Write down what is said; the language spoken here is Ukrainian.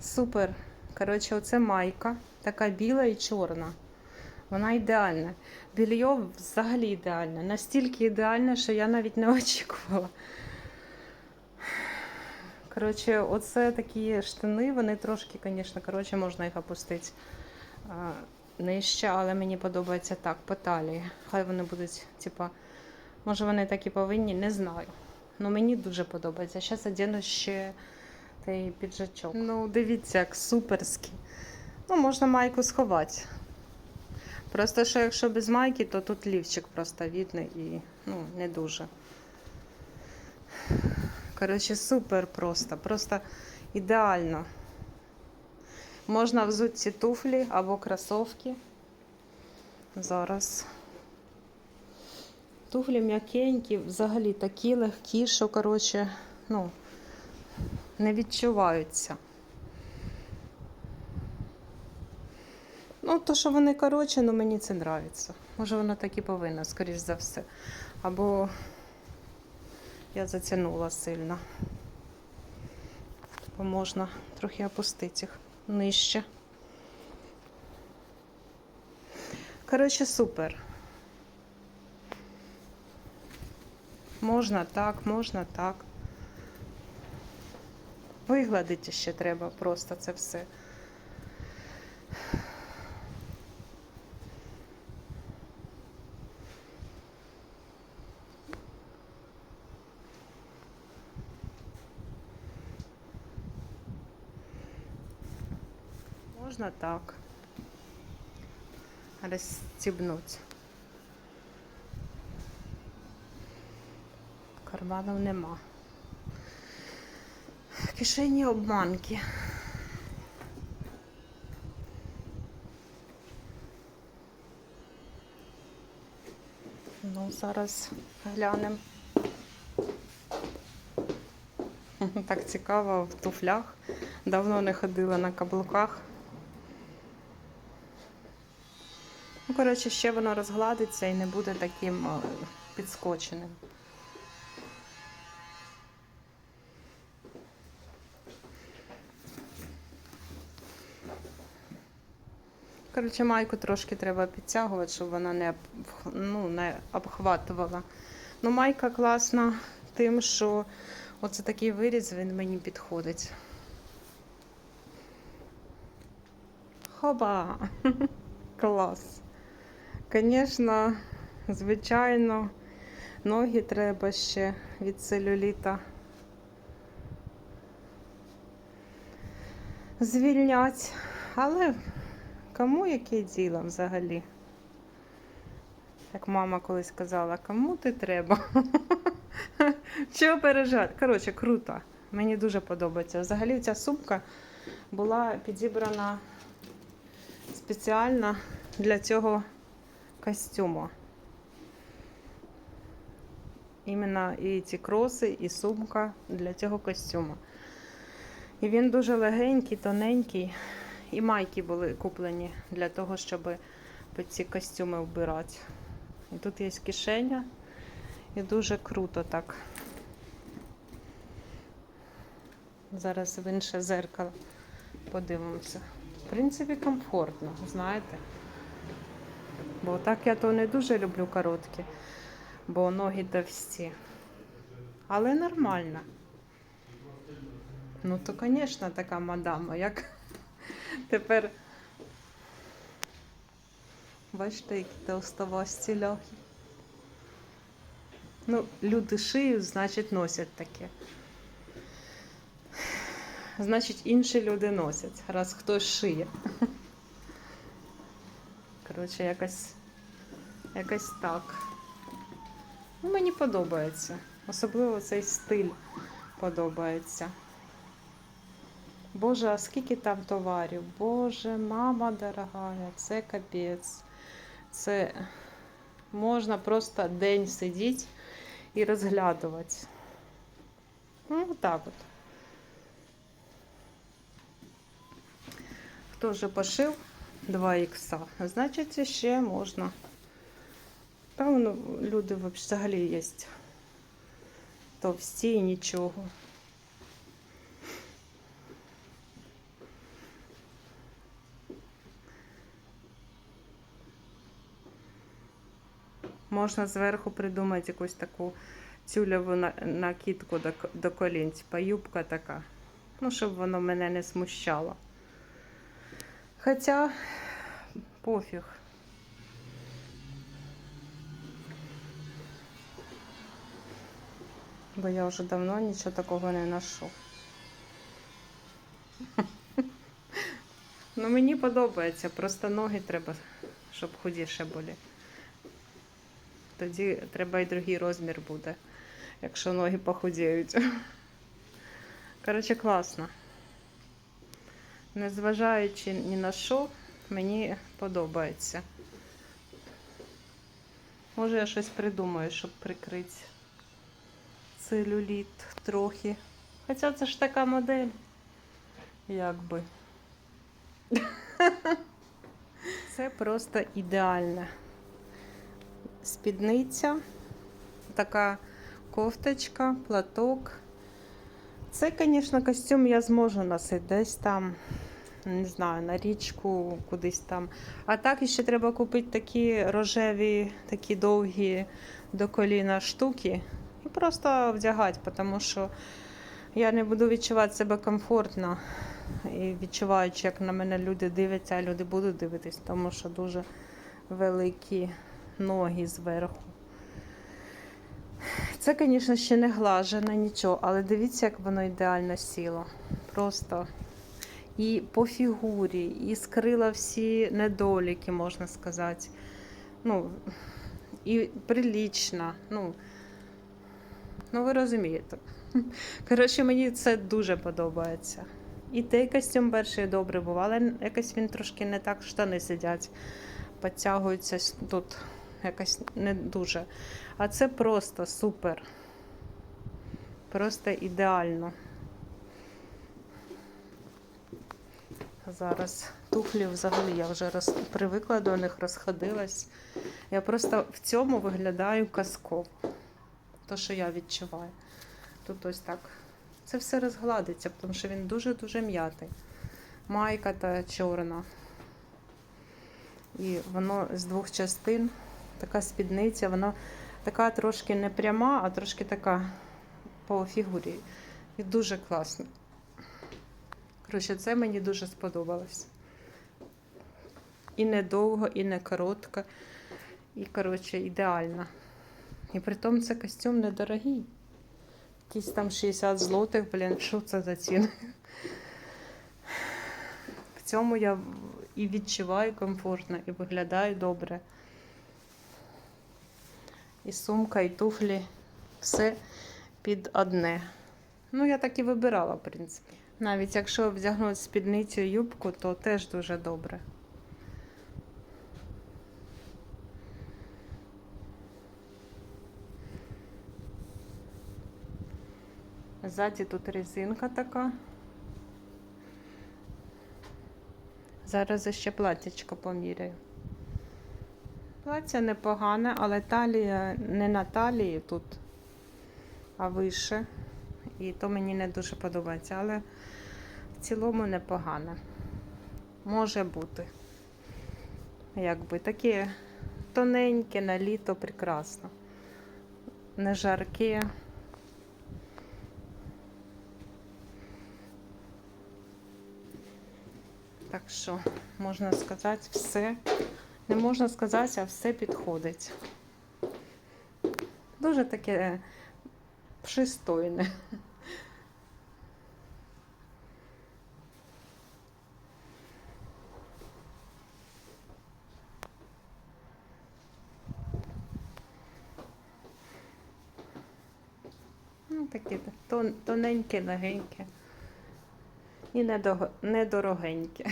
Супер. Коротше, оце майка, така біла і чорна. Вона ідеальна. Більйо взагалі ідеальне. Настільки ідеальне, що я навіть не очікувала. Коротше, оце такі штани, вони трошки, звісно, коротше, можна їх опустити нижче, але мені подобається так, по талії. Хай вони будуть, типа, може вони так і повинні, не знаю. Ну мені дуже подобається. Зараз одягну ще той піджачок. Ну, дивіться, як суперський. Ну, можна майку сховати. Просто що якщо без майки, то тут лівчик просто видно і ну, не дуже. Коротше, супер просто, просто ідеально. Можна взути ці туфлі або кросовки. Зараз. Туфлі м'якенькі, взагалі такі легкі, що, коротше, ну, не відчуваються. Ну, то, що вони коротше, ну мені це подобається. Може, воно так і повинно, скоріш за все. Або я затягнула сильно. Бо можна трохи опустити їх нижче. Коротше, супер. Можна так, можна так. Вигладити ще треба просто це все. Можна так. Розстібнути. Карманів нема. Кишені обманки. Ну, зараз глянемо. Так цікаво в туфлях. Давно не ходила на каблуках. Ну, коротше, ще воно розгладиться і не буде таким е, підскоченим. Коротше, майку трошки треба підтягувати, щоб вона не, ну, не обхватувала. Ну, майка класна тим, що оце такий виріз він мені підходить. Хоба! Клас. Звісно, звичайно, ноги треба ще від целюліта звільнять. Але кому яке діло взагалі? Як мама колись казала, кому ти треба? Чого пережати? Коротше, круто. Мені дуже подобається. Взагалі ця сумка була підібрана спеціально для цього костюму. Іменно і ці кроси, і сумка для цього костюму. І він дуже легенький, тоненький. І майки були куплені для того, щоб під ці костюми вбирати. І тут є кишеня, і дуже круто так. Зараз в інше зеркало подивимося. В принципі, комфортно, знаєте. Бо так я то не дуже люблю короткі, бо ноги товсті. Але нормально. Ну, то, звісно, така мадама, як тепер. Бачите, які товстовасті ляхи. Ну, люди шиють, значить, носять таке. Значить, інші люди носять, раз хтось шиє. Коротше, якось, якось так. Ну, мені подобається. Особливо цей стиль подобається. Боже, а скільки там товарів? Боже, мама дорога, це капець. Це можна просто день сидіти і розглядувати. Ну, так от. Хто вже пошив 2 ікса, значить ще можна. Певно, люди взагалі є товсті і нічого. Можна зверху придумати якусь таку тюлеву на- накидку до колін, типа юбка така. Ну, щоб воно мене не смущало. Хоча пофіг. Бо я вже давно нічого такого не ношу. Ну, мені подобається, просто ноги треба, щоб худіше були. Тоді треба і другий розмір буде, якщо ноги похудіють. Коротше, класно. Незважаючи ні на що, мені подобається. Може, я щось придумаю, щоб прикрити целюліт трохи. Хоча це ж така модель. Якби. Це просто ідеально. Спідниця, така кофточка, платок. Це, звісно, костюм я зможу носити десь там, не знаю, на річку, кудись там. А так ще треба купити такі рожеві, такі довгі до коліна штуки і просто вдягати, тому що я не буду відчувати себе комфортно і відчуваючи, як на мене люди дивляться, а люди будуть дивитись, тому що дуже великі ноги зверху. Це, звісно, ще не глажене нічого, але дивіться, як воно ідеально сіло. Просто і по фігурі, і скрила всі недоліки, можна сказати. Ну, і прилічна. Ну, ну ви розумієте. Коротше, мені це дуже подобається. І той костюм перший добре був, але якось він трошки не так штани сидять, підтягуються тут якось не дуже. А це просто супер. Просто ідеально. Зараз туфлі взагалі я вже роз... привикла до них, розходилась. Я просто в цьому виглядаю казково. То, що я відчуваю. Тут ось так. Це все розгладиться, тому що він дуже-дуже м'ятий. Майка та чорна. І воно з двох частин, така спідниця, вона така трошки не пряма, а трошки така по фігурі. І дуже класно. Коротше, це мені дуже сподобалось. І не довго, і не коротко. І, коротше, ідеально. І при тому це костюм недорогий. Якісь там 60 злотих, блін, що це за ціни? В цьому я і відчуваю комфортно, і виглядаю добре. І сумка, і туфлі, все під одне. Ну, я так і вибирала, в принципі. Навіть якщо вдягнути спідницю юбку, то теж дуже добре. Ззаді тут резинка така. Зараз ще платтячко поміряю. Плаття непогане, але талія не на талії тут, а вище. І то мені не дуже подобається, але в цілому непогане. Може бути. Якби таке тоненьке на літо прекрасно. Не жарке. Так що, можна сказати, все. Не можна сказати, а все підходить. Дуже таке пристойне. Ну, таке тон, тоненьке, легеньке. І недорогеньке.